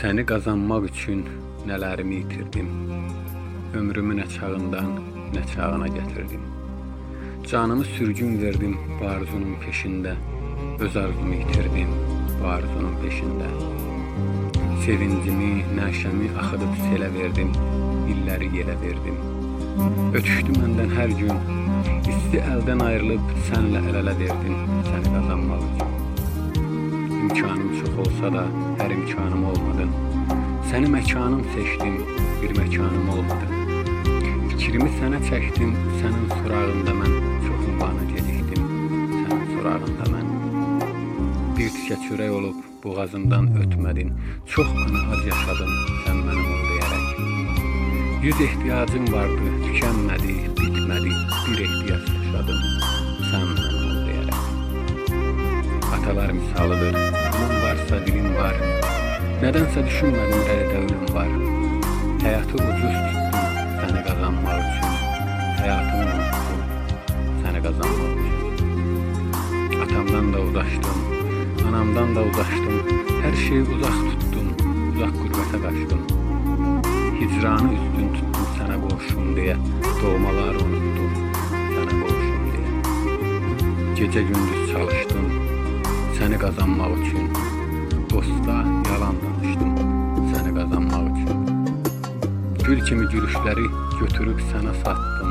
Səni qazanmaq üçün nələrimi itirdim. Ömrümü nə çağından, nə çağına gətirdim. Canımı sürgün verdim bu arzunun peşində. Öz arzumu itirdim bu arzunun peşində. Sevincimi, nəşəmi axıdıb selə verdim. İlləri yelə verdim. Ötüşdü məndən hər gün. İsti əldən ayrılıb sənlə əl-ələ verdim səni qazanmaq üçün. İmkanım olsa da hər imkanım olmadı. Səni məkanım seçdim, bir məkanım olmadı. Fikrimi sənə çəkdim, sənin sorağında mən çox ünvanı gecikdim. Sənin sorağında mən bir tikə çörək olub boğazımdan ötmədin. Çox ana ac yaşadım, sən mənim ol deyərək. Yüz ehtiyacım vardı, tükənmədi, bitmədi. Bir ehtiyac yaşadım, sən mənim ol deyərək. Atalar misalıdır, anam olsa dilim var. Nedense düşünmedim derede ölüm var. Hayatı ucuz tuttum seni kazanmak için. Hayatımı unuttum seni kazanmak için. Atamdan da uzaklaştım, anamdan da uzaklaştım Her şeyi uzak tuttum, uzak gurbete kaçtım. Hicranı üstün tuttum sana boşum diye. Doğmaları unuttum sana boşum diye. Gece gündüz çalıştım seni kazanmak için. Dosta yalan danışdım səni qazanmaq üçün. Gül kimi gülüşləri götürüb sənə satdım.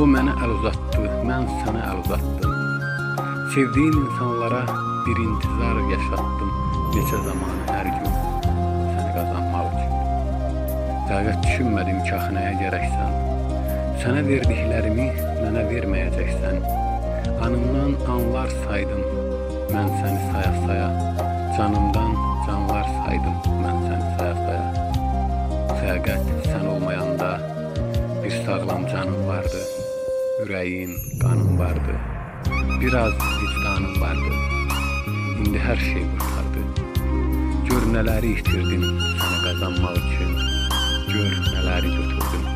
O mənə əl uzatdı, mən sənə əl uzatdım. Sevdiğim insanlara bir intizar yaşattım. Neçə zaman hər gün səni qazanmaq üçün. Dəqiq düşünmədim ki, axı nəyə gərəksən. Sənə verdiklərimi mənə verməyəcəksən. Anımdan anlar saydım, mən səni saya-saya. Canımdan canlar saydım mən səni səhvəyə. Fəqət sən olmayanda bir sağlam canım vardı. Ürəyim, qanım vardı. Biraz vicdanım vardı. İndi hər şey qurtardı. Gör nələri itirdim sənə qazanmaq üçün. Gör nələri götürdüm.